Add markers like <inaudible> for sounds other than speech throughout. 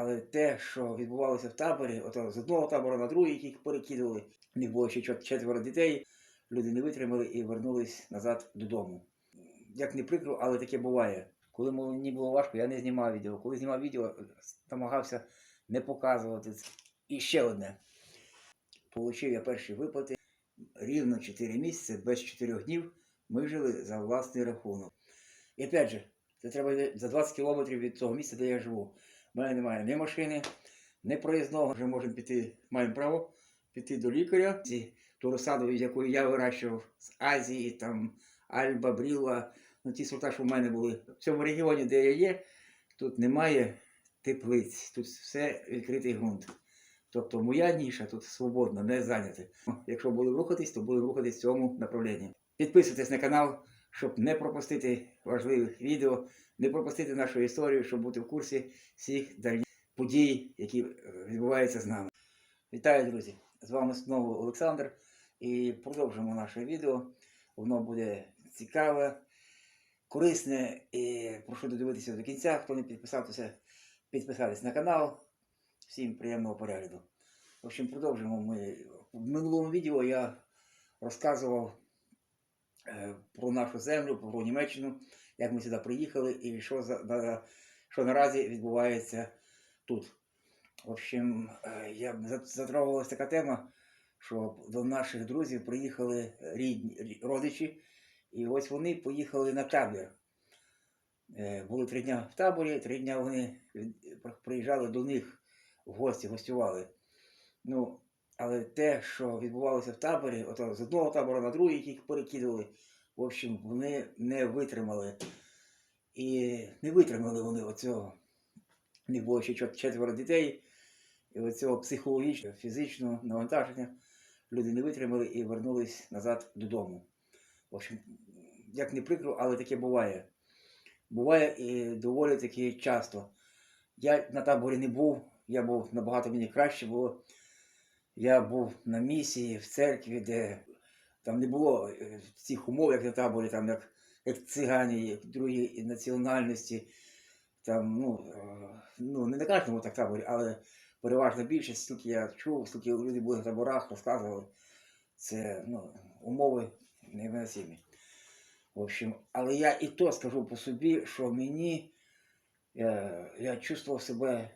Але те, що відбувалося в таборі, ото з одного табору на другий, яких перекидували, в них було ще четверо дітей, люди не витримали і вернулись назад додому. Як не прикро, але таке буває. Коли мені було важко, я не знімав відео. Коли знімав відео, намагався не показувати. І ще одне. Получив я перші виплати рівно 4 місяці, без 4 днів ми жили за власний рахунок. І опять же, це треба за 20 кілометрів від того місця, де я живу. У мене немає ні машини, ні проїзного. Вже можемо піти, маємо право піти до лікаря. Ці ту розсаду, яку я вирощував з Азії, там Альба, Бріла, ну ті сорта, що в мене були. В цьому регіоні, де я є, тут немає теплиць, тут все відкритий ґрунт. Тобто моя ніша тут свободна, не зайнята. Якщо будемо рухатись, то будемо рухатись в цьому направленні. Підписуйтесь на канал, щоб не пропустити важливих відео, не пропустити нашу історію, щоб бути в курсі всіх дальніх подій, які е, відбуваються з нами. Вітаю, друзі! З вами знову Олександр. І продовжимо наше відео. Воно буде цікаве, корисне і прошу додивитися до кінця. Хто не підписався, підписатись на канал. Всім приємного перегляду. В общем, продовжимо ми. В минулому відео я розказував е, про нашу землю, про Німеччину, як ми сюди приїхали і що, за, що наразі відбувається тут. В общем, е, я за- затрагувалася така тема, що до наших друзів приїхали рідні родичі, і ось вони поїхали на табір. Е, Були три дня в таборі, три дня вони приїжджали до них в гості, гостювали. Ну, але те, що відбувалося в таборі, ото з одного табору на другий, яких перекидували, в общем, вони не витримали. І не витримали вони оцього. Них було ще четверо дітей, і оцього психологічного, фізичного навантаження люди не витримали і вернулись назад додому. В общем, як не прикро, але таке буває. Буває і доволі таки часто. Я на таборі не був, я був набагато мені краще було. Я був на місії в церкві, де там не було е, цих умов, як на таборі, там як, як цигані, як другі національності. Там, ну, е, ну, не на кожному так таборі, але переважна більшість, скільки я чув, скільки люди були в таборах, розказували, це ну, умови невиносимі. В общем, але я і то скажу по собі, що мені е, я чувствував себе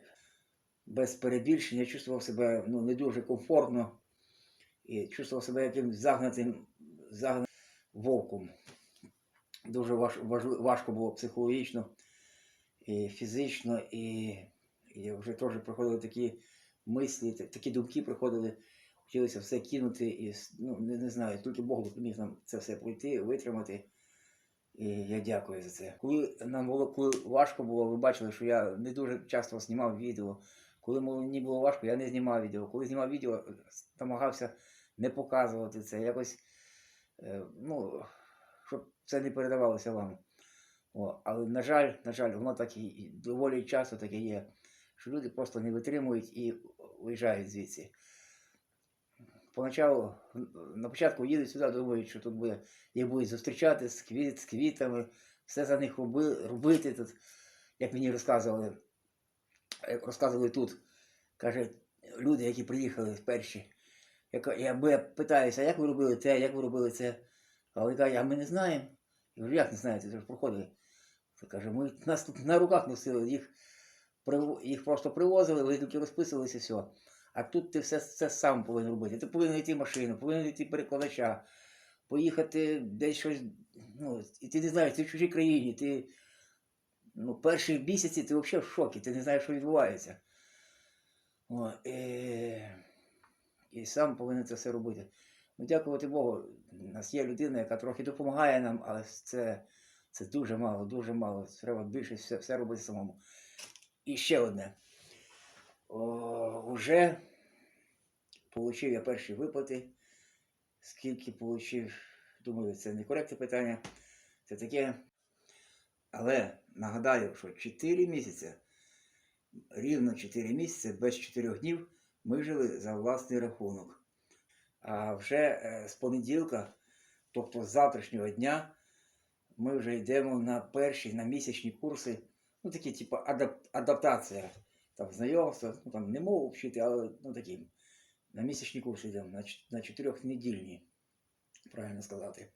без перебільшення, я чувствував себе ну, не дуже комфортно і чувствував себе якимось загнатим, загнатим вовком. Дуже важ, важли- важко було психологічно і фізично, і, і вже теж приходили такі мислі, та- такі думки приходили, хотілося все кинути і ну, не, не знаю, тільки Бог допоміг нам це все пройти, витримати. І я дякую за це. Коли нам було коли важко було, ви бачили, що я не дуже часто знімав відео. Коли мені було важко, я не знімав відео. Коли знімав відео, намагався не показувати це. Якось, е, ну, щоб це не передавалося вам. О, але, на жаль, на жаль, воно так і доволі часто таке є, що люди просто не витримують і уїжджають звідси. Поначалу, на початку їдуть сюди, думають, що тут буде, їх будуть зустрічати з, квіт, з квітами, все за них роби, робити тут, як мені розказували, як розказували тут. Каже, люди, які приїхали перші. Я, я, я питаюся, як ви робили те, як ви робили це? А вони кажуть, а ми не знаємо. Я кажу, як не знаєте, це ж проходили. Це каже, ми нас тут на руках носили, їх, їх просто привозили, вони тільки розписувалися все. А тут ти все це сам повинен робити. Ти повинен йти машину, повинен йти перекладача, поїхати десь щось. Ну, і ти не знаєш, ти в чужій країні, ти ну, перші місяці ти взагалі в шокі, ти не знаєш, що відбувається. О, і, і сам повинен це все робити. Ну, дякувати Богу, у нас є людина, яка трохи допомагає нам, але це, це дуже мало, дуже мало. Треба більше все, все робити самому. І ще одне. О, уже получив я перші виплати. Скільки получив, думаю, це не коректне питання. Це таке. Але нагадаю, що 4 місяці, рівно 4 місяці, без 4 днів ми жили за власний рахунок. А вже е, з понеділка, тобто з завтрашнього дня, ми вже йдемо на перші на місячні курси, ну такі, типу, адап- адаптація. там знайомства, ну там не мову вчити, але ну такі. На місячні курси йдемо, на, на чотирьохнедільні, правильно сказати.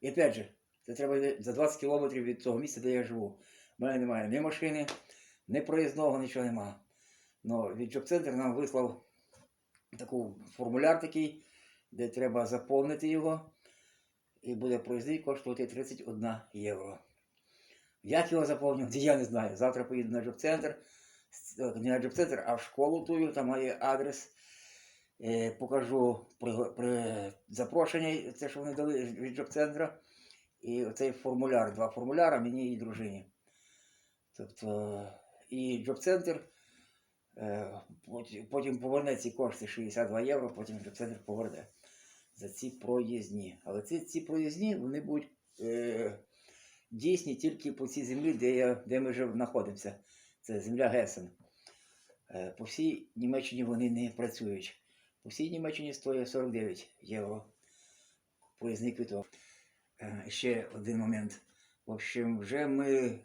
І опять же, це треба за 20 кілометрів від того місця, де я живу. У мене немає ні машини, ні проїзного, нічого нема. Но від Джоб-центр нам вислав таку формуляр такий, де треба заповнити його, і буде проїзний коштувати 31 євро. Як його заповнювати, я не знаю. Завтра поїду на Джоб-центр, не на Джоб-центр, а в школу тую, там має адрес. Е, покажу при, при запрошенні, це що вони дали від Джоб-центра. І оцей формуляр, два формуляри мені і дружині. Тобто, і Джоб-центр е, потім- потім поверне ці кошти 62 євро, потім Джоб-центр поверне за ці проїзні. Але ці, ці проїзні вони будуть е, дійсні тільки по цій землі, де, я, де ми вже знаходимося. Це земля Гесен. Е, по всій Німеччині вони не працюють. По всій Німеччині стоїть 49 євро проїзний квиток. Е, ще один момент. В общем, вже ми,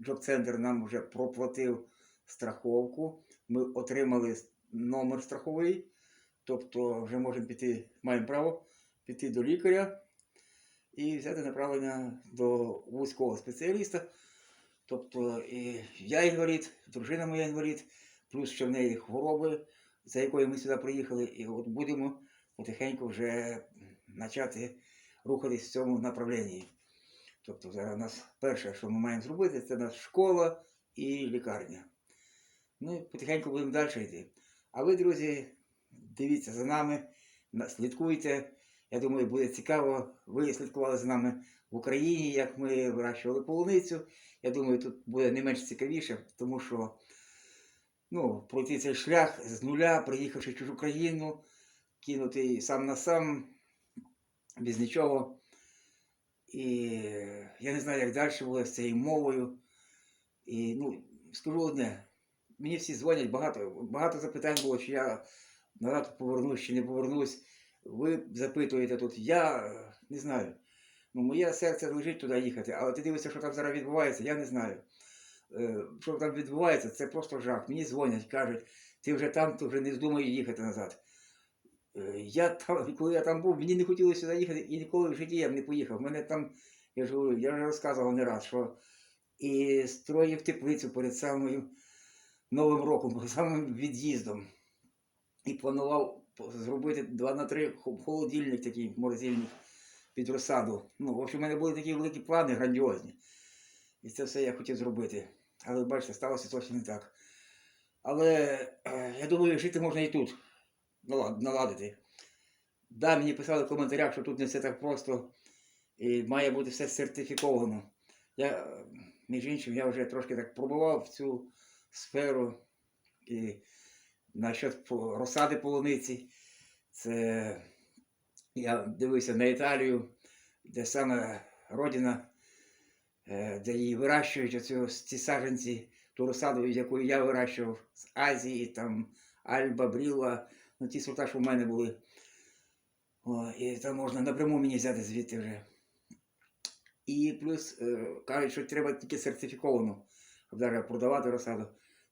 Джоб-центр нам вже проплатив страховку. Ми отримали номер страховий. Тобто вже можемо піти, маємо право піти до лікаря і взяти направлення до вузького спеціаліста. Тобто і я інвалід, дружина моя інвалід, плюс ще в неї хвороби, за якою ми сюди приїхали, і от будемо потихеньку вже почати рухатись в цьому направленні. Тобто зараз у нас перше, що ми маємо зробити, це наша школа і лікарня. Ну і потихеньку будемо далі йти. А ви, друзі, дивіться за нами, слідкуйте. Я думаю, буде цікаво. Ви слідкували за нами в Україні, як ми вирощували полуницю. Я думаю, тут буде не менш цікавіше, тому що ну, пройти цей шлях з нуля, приїхавши в чужу країну, кинути сам на сам, без нічого. І я не знаю, як далі буде з цією мовою. І ну, скажу одне, мені всі дзвонять багато, багато запитань було, чи я назад повернусь, чи не повернусь. Ви запитуєте тут, я не знаю. Ну, моє серце лежить туди їхати, але ти дивишся, що там зараз відбувається, я не знаю. Що там відбувається, це просто жах. Мені дзвонять, кажуть, ти вже там, то вже не здумай їхати назад. Е, Я там, <laughs> коли я там був, мені не хотілося сюди їхати і ніколи в житті я б не поїхав. Мене там, я ж говорю, я вже розказував не раз, що і строїв теплицю перед самим Новим роком, <laughs> перед самим від'їздом. І планував зробити 2 на 3 холодильник такий морозильник під розсаду. Ну, в общем, у мене були такі великі плани, грандіозні. І це все я хотів зробити. Але бачите, сталося зовсім не так. Але е, я думаю, жити можна і тут наладити. Да, мені писали в коментарях, що тут не все так просто і має бути все сертифіковано. Я, між іншим, я вже трошки так пробував цю сферу і насчет розсади полуниці. Це я дивився на Італію, де саме родина, е, де її вирощують оцю, ці саджанці, ту розсаду, яку я вирощував з Азії, там Альба, Бріла, ну ті сорта, що в мене були. О, і там можна напряму мені взяти звідти вже. І плюс е, кажуть, що треба тільки сертифіковано, щоб навіть продавати розсаду.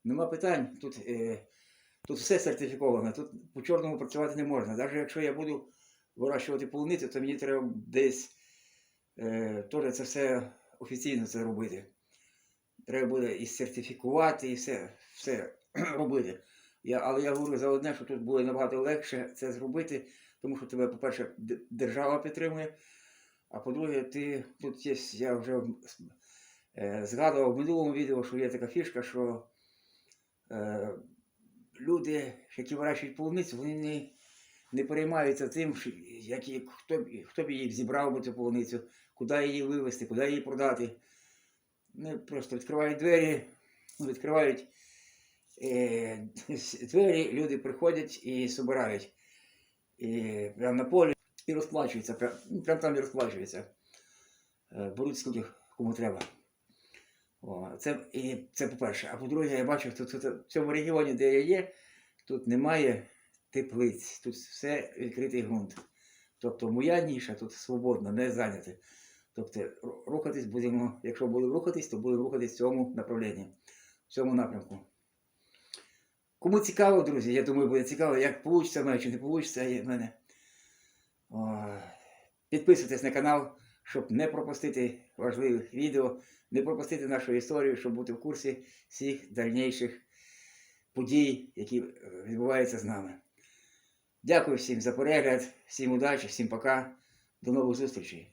Нема питань. Тут, е, тут все сертифіковано, тут по чорному працювати не можна. Навіть якщо я буду вирощувати полуницю, то мені треба десь е, теж це все офіційно це робити. Треба буде і сертифікувати, і все, все <clears throat> робити. Я, але я говорю за одне, що тут буде набагато легше це зробити, тому що тебе, по-перше, держава підтримує, а по-друге, ти тут є, я вже е, згадував в минулому відео, що є така фішка, що е, люди, які вирощують полуницю, вони не, не переймаються тим, які, хто, б- хто б її зібрав би цю полуницю, куди її вивезти, куди її продати. Вони просто відкривають двері, ну, відкривають двері, <laughs> люди приходять і збирають. Прямо на полі і розплачуються. Прям, ну, прям там і розплачуються. Е, беруть скільки кому треба. О, це, і це по-перше. А по-друге, я бачу, що тут, в цьому регіоні, де я є, тут немає теплиць, тут все відкритий ґрунт. Тобто моя ніша тут свободна, не зайнята. Тобто рухатись будемо, якщо будемо рухатись, то будемо рухатись в цьому направленні, в цьому напрямку. Кому цікаво, друзі, я думаю, буде цікаво, як вийде в мене чи не вийде в мене. Ой. Підписуйтесь на канал, щоб не пропустити важливих відео, не пропустити нашу історію, щоб бути в курсі всіх дальніших подій, які відбуваються з нами. Дякую всім за перегляд, всім удачі, всім пока. До нових зустрічей.